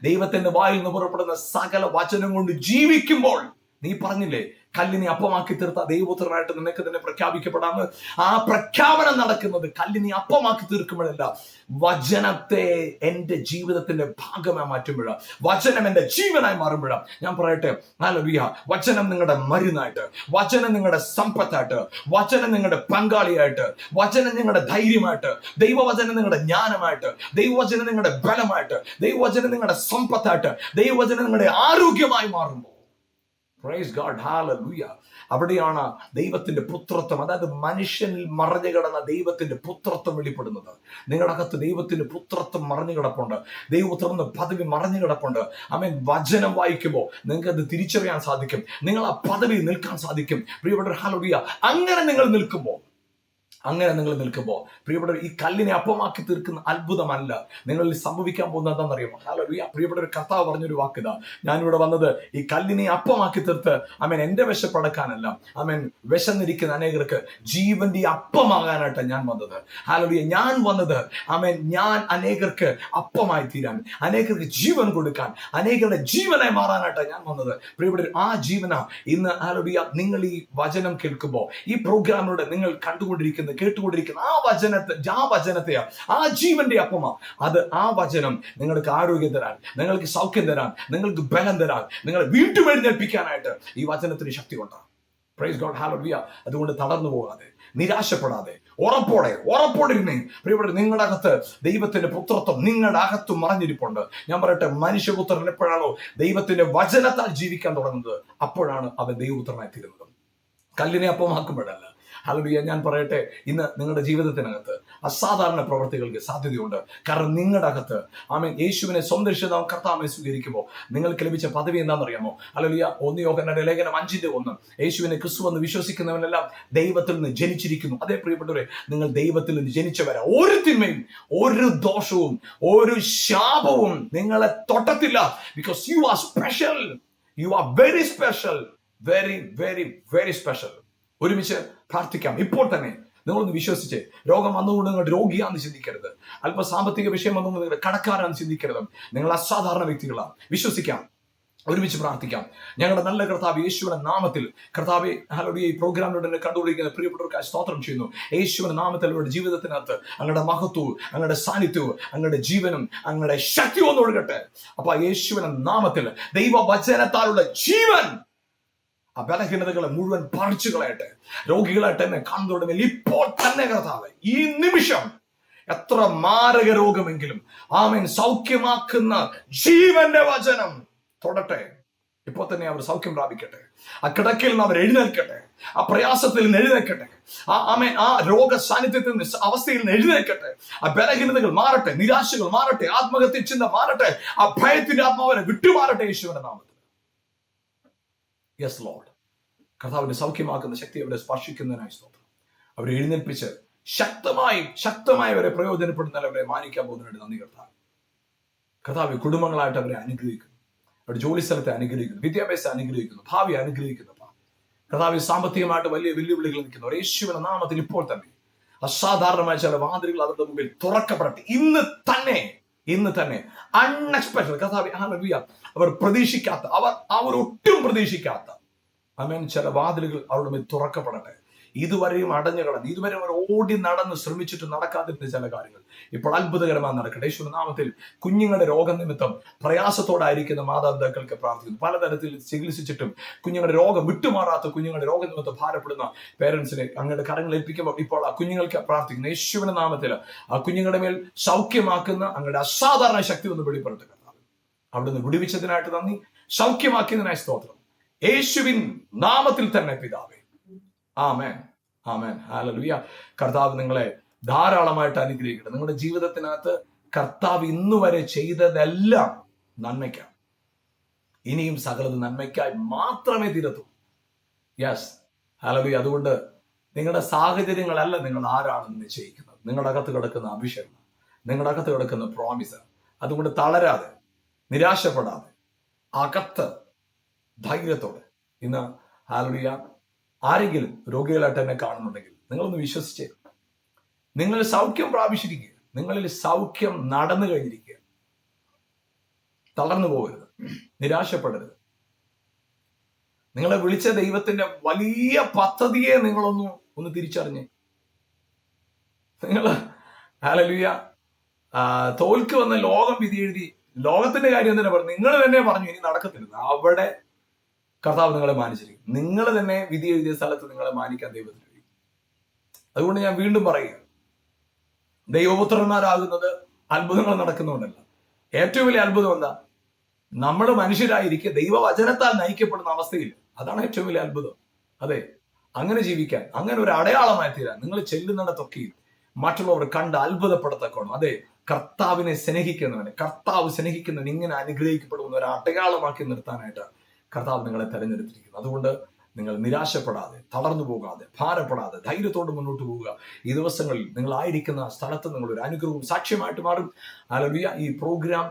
ദൈവത്തിന്റെ വായിൽ നിന്ന് പുറപ്പെടുന്ന സകല വചനം കൊണ്ട് ജീവിക്കുമ്പോൾ നീ പറഞ്ഞില്ലേ കല്ലിനെ അപ്പമാക്കി തീർത്ത ദൈവപുത്രനായിട്ട് നിനക്ക് തന്നെ പ്രഖ്യാപിക്കപ്പെടാന്ന് ആ പ്രഖ്യാപനം നടക്കുന്നത് കല്ലിനെ അപ്പമാക്കി തീർക്കുമ്പോഴല്ല വചനത്തെ എന്റെ ജീവിതത്തിന്റെ ഭാഗമായി മാറ്റുമ്പോഴാണ് വചനം എന്റെ ജീവനായി മാറുമ്പോഴാണ് ഞാൻ പറയട്ടെ ഹല്ലേലൂയ വചനം നിങ്ങളുടെ മരുന്നായിട്ട് വചനം നിങ്ങളുടെ സമ്പത്തായിട്ട് വചനം നിങ്ങളുടെ പങ്കാളിയായിട്ട് വചനം നിങ്ങളുടെ ധൈര്യമായിട്ട് ദൈവവചനം നിങ്ങളുടെ ജ്ഞാനമായിട്ട് ദൈവവചനം നിങ്ങളുടെ ബലമായിട്ട് ദൈവവചനം നിങ്ങളുടെ സമ്പത്തായിട്ട് ദൈവവചനം നിങ്ങളുടെ ആരോഗ്യമായി മാറുമ്പോൾ പ്രൈസ് ഗാഡ് ഹാലൂയ അവിടെയാണ് ദൈവത്തിന്റെ പുത്രത്വം. അതായത് മനുഷ്യനിൽ മറഞ്ഞു കിടന്ന ദൈവത്തിന്റെ പുത്രത്വം വെളിപ്പെടുന്നത്. നിങ്ങളുടെ അകത്ത് ദൈവത്തിന്റെ പുത്രത്വം മറഞ്ഞു കിടപ്പുണ്ട്. ദൈവപുത്രം പദവി മറഞ്ഞു കിടപ്പുണ്ട്. അമേൻ വചനം വായിക്കുമ്പോൾ നിങ്ങൾക്ക് അത് തിരിച്ചറിയാൻ സാധിക്കും. നിങ്ങൾ ആ പദവി നിൽക്കാൻ സാധിക്കും. പ്രിയപ്പെട്ട ഹാലൂയ അങ്ങനെ നിങ്ങൾ നിൽക്കുമ്പോൾ അങ്ങനെ നിങ്ങൾ നിൽക്കുമ്പോൾ പ്രിയപ്പെട്ടവർ ഈ കല്ലിനെ അപ്പമാക്കി തീർക്കുന്ന അത്ഭുതമല്ല. നിങ്ങളിൽ സംഭവിക്കാൻ പോകുന്ന എന്താണെന്നറിയുമോ? ഹലോ ഈ പ്രിയപ്പെട്ട ഒരു കർത്താവ് പറഞ്ഞൊരു വാക്കുക ഞാനിവിടെ വന്നത് ഈ കല്ലിനെ അപ്പമാക്കി തീർത്ത് അമേൻ എന്റെ വിശപ്പടക്കാനല്ല അമേൻ വിശന്നിരിക്കുന്ന അനേകർക്ക് ജീവന്റെ അപ്പമാകാനായിട്ട് ഞാൻ വന്നത്. ഹാലോഡിയ ഞാൻ വന്നത് അമേൻ ഞാൻ അനേകർക്ക് അപ്പമായി തീരാൻ അനേകർക്ക് ജീവൻ കൊടുക്കാൻ അനേകരുടെ ജീവനായി മാറാനായിട്ടാണ് ഞാൻ വന്നത്. പ്രിയപ്പെട്ട ആ ജീവന ഇന്ന് ഹാലോഡിയ നിങ്ങൾ ഈ വചനം കേൾക്കുമ്പോൾ ഈ പ്രോഗ്രാമിലൂടെ നിങ്ങൾ കണ്ടുകൊണ്ടിരിക്കുന്ന കേട്ടുകൊണ്ടിരിക്കുന്ന ആ വചനത്തെ ആ വചനത്തെയാ ആ ജീവന്റെ അപ്പമാ. അത് ആ വചനം നിങ്ങൾക്ക് ആരോഗ്യം തരാൻ നിങ്ങൾക്ക് സൗഖ്യം തരാൻ നിങ്ങൾക്ക് ബലം തരാൻ നിങ്ങളെ വീണ്ടും എഴുന്നേൽപ്പിക്കാനായിട്ട് ഈ വചനത്തിന് ശക്തി കൊണ്ടാണ് പ്രൈസ് ഗോഡ് ഹാലോഡിയ അതുകൊണ്ട് തളർന്നു പോകാതെ നിരാശപ്പെടാതെ ഉറപ്പോടെ ഉറപ്പോടെ ഇരുന്നേ പ്രിയപ്പെട്ട നിങ്ങളുടെ അകത്ത് ദൈവത്തിന്റെ പുത്രത്വം നിങ്ങളുടെ അകത്ത് മറഞ്ഞിരിപ്പുണ്ട്. ഞാൻ പറയട്ടെ മനുഷ്യപുത്രൻ എപ്പോഴാണോ ദൈവത്തിന്റെ വചനത്താൽ ജീവിക്കാൻ തുടങ്ങുന്നത് അപ്പോഴാണ് അവൻ ദൈവപുത്രനായി തീരുന്നത്. കല്ലിനെ അപ്പമാക്കുമ്പോഴല്ല ഹല്ലേലൂയ ഞാൻ പറയട്ടെ ഇന്ന് നിങ്ങളുടെ ജീവിതത്തിനകത്ത് അസാധാരണ പ്രവർത്തികൾക്ക് സാധ്യതയുണ്ട്. കാരണം നിങ്ങളുടെ അകത്ത് ആമേൻ യേശുവിനെ സ്വന്തം കർത്താമെ സ്വീകരിക്കുമ്പോൾ നിങ്ങൾക്ക് ലഭിച്ച പദവി എന്താണെന്നറിയാമോ? ഹല്ലേലൂയ ഒന്ന് യോഗനയുടെ ലേഖനം അഞ്ചിന്റെ ഒന്ന്. യേശുവിനെ ക്രിസ്തു എന്ന് വിശ്വസിക്കുന്നവനെല്ലാം ദൈവത്തിൽ നിന്ന് ജനിച്ചിരിക്കുന്നു. അതേ പ്രിയപ്പെട്ടവരെ നിങ്ങൾ ദൈവത്തിൽ നിന്ന് ജനിച്ചവരാ. ഒരു തിന്മയും ഒരു ദോഷവും ഒരു ശാപവും നിങ്ങളെ തൊട്ടത്തില്ല. Because you are special you are very special very very very special ഒരുമിച്ച് പ്രാർത്ഥിക്കാം. ഇപ്പോൾ തന്നെ നിങ്ങളൊന്ന് വിശ്വസിച്ച് രോഗം വന്നുകൊണ്ട് നിങ്ങൾ രോഗിയാണെന്ന് ചിന്തിക്കരുത്. അല്പ സാമ്പത്തിക വിഷയം വന്നുകൊണ്ട് നിങ്ങൾ കടക്കാരാണെന്ന് ചിന്തിക്കരുത്. നിങ്ങൾ അസാധാരണ വ്യക്തികളാണ്. വിശ്വസിക്കാം. ഒരുമിച്ച് പ്രാർത്ഥിക്കാം. ഞങ്ങളുടെ നല്ല കർത്താവ് യേശുവിന്റെ നാമത്തിൽ കർത്താവ് ഈ പ്രോഗ്രാമിലൂടെ തന്നെ കണ്ടുപിടിക്കുന്ന പ്രിയപ്പെട്ടവർക്കായി സ്തോത്രം ചെയ്യുന്നു. യേശുവിന്റെ നാമത്തിൽ അവരുടെ ജീവിതത്തിനകത്ത് അങ്ങയുടെ മഹത്വവും അങ്ങയുടെ സാന്നിധ്യവും അങ്ങയുടെ ജീവനും അങ്ങയുടെ ശക്തിയും ഒന്ന് ഒഴുകട്ടെ. അപ്പൊ യേശുവിന്റെ നാമത്തിൽ ദൈവവചനത്താലുള്ള ജീവൻ ആ ബലഹീനതകളെ മുഴുവൻ പറിച്ചു കളയട്ടെ രോഗികളായിട്ട് എന്നെ കാണുന്നതോടെ ഇപ്പോൾ തന്നെ കർത്താവ് ഈ നിമിഷം എത്ര മാരക രോഗമെങ്കിലും ആമേൻ സൗഖ്യമാക്കുന്ന ജീവന്റെ വചനം തൊടട്ടെ. ഇപ്പോൾ തന്നെ അവർ സൗഖ്യം പ്രാപിക്കട്ടെ. ആ കിടക്കയിൽ നിന്ന് അവർ എഴുന്നേൽക്കട്ടെ. ആ പ്രയാസത്തിൽ നിന്ന് എഴുന്നേൽക്കട്ടെ. ആ ആമേ ആ രോഗ സാന്നിധ്യത്തിൽ നിന്ന് അവസ്ഥയിൽ നിന്ന് എഴുന്നേൽക്കട്ടെ. ആ ബലഹീനതകൾ മാറട്ടെ നിരാശകൾ മാറട്ടെ ആത്മഹത്യ ചിന്ത മാറട്ടെ. ആ ഭയത്തിന്റെ ആത്മാവനെ വിട്ടുമാറട്ടെ യേശുവിന്റെ നാമത്തിൽ. യെസ് ലോഡ് കർത്താവിന്റെ സൗഖ്യമാക്കുന്ന ശക്തി അവരെ സ്പർശിക്കുന്നതിനായി സ്തോത്രം. അവരെ എഴുന്നേൽപ്പിച്ച് ശക്തമായി ശക്തമായി അവരെ പ്രയോജനപ്പെടുന്നാൽ അവരെ മാനിക്കാൻ പോകുന്നതിനായിട്ട് നന്ദി കർത്താവ്. കർത്താവ് കുടുംബങ്ങളായിട്ട് അവരെ അനുഗ്രഹിക്കുന്നു. അവരുടെ ജോലി സ്ഥലത്തെ അനുഗ്രഹിക്കുന്നു. വിദ്യാഭ്യാസം അനുഗ്രഹിക്കുന്നു. ഭാവി അനുഗ്രഹിക്കുന്നു കർത്താവ് സാമ്പത്തികമായിട്ട് വലിയ വെല്ലുവിളികൾ നിൽക്കുന്നു. യേശുവിന്റെ നാമത്തിൽ ഇപ്പോൾ തന്നെ അസാധാരണമായ ചില വാതിലുകൾ അവരുടെ മുമ്പിൽ തുറക്കപ്പെടട്ടെ. ഇന്ന് തന്നെ ഇന്ന് തന്നെ അൺഎക്സ്പെക്ടഡ് കഥാവി അവർ പ്രതീക്ഷിക്കാത്ത അവർ അവർ ഒട്ടും പ്രതീക്ഷിക്കാത്ത. അമേൻ. ചില വാതിലുകൾ അവരുടെ മേൽ തുറക്കപ്പെടട്ടെ. ഇതുവരെയും അടഞ്ഞു കളഞ്ഞു ഇതുവരെ അവർ ഓടി നടന്ന് ശ്രമിച്ചിട്ട് നടക്കാതിരുന്ന ചില കാര്യങ്ങൾ. ഇപ്പോൾ അത്ഭുതകരമായി നടക്കട്ടെ. യേശു നാമത്തിൽ കുഞ്ഞുങ്ങളുടെ രോഗനിമിത്തം പ്രയാസത്തോടായിരിക്കുന്ന മാതാപിതാക്കൾക്ക് പ്രാർത്ഥിക്കുന്നു. പലതരത്തിൽ ചികിത്സിച്ചിട്ടും കുഞ്ഞുങ്ങളുടെ രോഗം വിട്ടുമാറാത്ത കുഞ്ഞുങ്ങളുടെ രോഗനിമിത്തം ഭാരപ്പെടുന്ന പേരൻസിനെ അങ്ങയുടെ കരങ്ങൾ ഏൽപ്പിക്കുമ്പോൾ ഇപ്പോൾ ആ കുഞ്ഞുങ്ങൾക്ക് പ്രാർത്ഥിക്കുന്നു. യേശുവിന്റെ നാമത്തിൽ ആ കുഞ്ഞുങ്ങളുടെ മേൽ സൗഖ്യമാക്കുന്ന അങ്ങയുടെ അസാധാരണ ശക്തി ഒന്ന് വെളിപ്പെടുത്തുക. അവിടുന്ന് വിടുവിച്ചതിനായിട്ട് നന്ദി. സൗഖ്യമാക്കിയതിനായി സ്തോത്രം. യേശുവിൻ നാമത്തിൽ തന്നെ പിതാവേ. ആമേൻ. ആമേൻ. ഹാലലുയ കർത്താവ് നിങ്ങളെ ധാരാളമായിട്ട് അനുഗ്രഹിക്കട്ടെ. നിങ്ങളുടെ ജീവിതത്തിനകത്ത് കർത്താവ് ഇന്നു വരെ ചെയ്തതെല്ലാം നന്മയ്ക്കാണ്. ഇനിയും സകലത് നന്മയ്ക്കായി മാത്രമേ തീരത്തൂ. യെസ് ഹാലലുയ അതുകൊണ്ട് നിങ്ങളുടെ സാഹചര്യങ്ങളല്ല നിങ്ങൾ ആരാണെന്ന് നിശ്ചയിക്കുന്നത്. നിങ്ങളുടെ അകത്ത് കിടക്കുന്ന അഭിഷേകം നിങ്ങളുടെ അകത്ത് കിടക്കുന്ന പ്രോമിസ് അതുകൊണ്ട് തളരാതെ നിരാശപ്പെടാതെ അകത്ത് ധൈര്യത്തോടെ ഇന്ന് ഹാലലുയ ആരെങ്കിലും രോഗികളായിട്ട് എന്നെ കാണുന്നുണ്ടെങ്കിൽ നിങ്ങളൊന്ന് വിശ്വസിച്ച്. നിങ്ങൾ സൗഖ്യം പ്രാപിച്ചിരിക്കുക. നിങ്ങളിൽ സൗഖ്യം നടന്നു കഴിഞ്ഞിരിക്കുക. തളർന്നു പോകരുത്. നിരാശപ്പെടരുത്. നിങ്ങളെ വിളിച്ച ദൈവത്തിന്റെ വലിയ പദ്ധതിയെ നിങ്ങളൊന്ന് ഒന്ന് തിരിച്ചറിഞ്ഞ്. നിങ്ങൾ ഹാലലുയ തോൽക്ക് വന്ന ലോകം വിധി എഴുതി ലോകത്തിന്റെ കാര്യം തന്നെ പറഞ്ഞു. നിങ്ങൾ തന്നെ പറഞ്ഞു ഇനി നടക്കത്തില്ല. അവിടെ കർത്താവ് നിങ്ങളെ മാനിച്ചിരിക്കും. നിങ്ങൾ തന്നെ വിധി എഴുതിയ സ്ഥലത്ത് നിങ്ങളെ മാനിക്കാൻ ദൈവത്തിന് കഴിയും. അതുകൊണ്ട് ഞാൻ വീണ്ടും പറയുക ദൈവപുത്രന്മാരാകുന്നത് അത്ഭുതങ്ങൾ നടക്കുന്നതുകൊണ്ടല്ല. ഏറ്റവും വലിയ അത്ഭുതം എന്താ? നമ്മൾ മനുഷ്യരായിരിക്കെ ദൈവവചനത്താൽ നയിക്കപ്പെടുന്ന അവസ്ഥയിൽ. അതാണ് ഏറ്റവും വലിയ അത്ഭുതം. അതെ അങ്ങനെ ജീവിക്കാൻ അങ്ങനെ ഒരു അടയാളമായി തീരാൻ നിങ്ങൾ ചെല്ലുന്നിടത്തൊക്കെയും മറ്റുള്ളവർ കണ്ട് അത്ഭുതപ്പെടത്തക്കണം. അതെ കർത്താവിനെ സ്നേഹിക്കുന്നവനെ കർത്താവ് സ്നേഹിക്കുന്നവൻ ഇങ്ങനെ അനുഗ്രഹിക്കപ്പെടുന്ന ഒരു അടയാളമാക്കി നിർത്താനായിട്ട് കർത്താവ് നിങ്ങളെ തെരഞ്ഞെടുത്തിരിക്കുന്നു. അതുകൊണ്ട് നിങ്ങൾ നിരാശപ്പെടാതെ തളർന്നു പോകാതെ ഭാരപ്പെടാതെ ധൈര്യത്തോട് മുന്നോട്ട് പോവുക. ഈ ദിവസങ്ങളിൽ നിങ്ങൾ ആയിരിക്കുന്ന സ്ഥലത്ത് നിങ്ങളൊരു അനുഗ്രഹവും സാക്ഷ്യമായിട്ട് മാറും. അലവിയ ഈ പ്രോഗ്രാം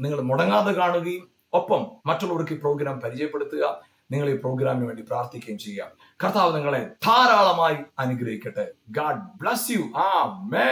നിങ്ങൾ മുടങ്ങാതെ കാണുകയും ഒപ്പം മറ്റുള്ളവർക്ക് ഈ പ്രോഗ്രാം പരിചയപ്പെടുത്തുക. നിങ്ങൾ ഈ പ്രോഗ്രാമിന് വേണ്ടി പ്രാർത്ഥിക്കുകയും ചെയ്യാം കർത്താവ് നിങ്ങളെ ധാരാളമായി അനുഗ്രഹിക്കട്ടെ. ഗാഡ് ബ്ലസ് യു ആ മേ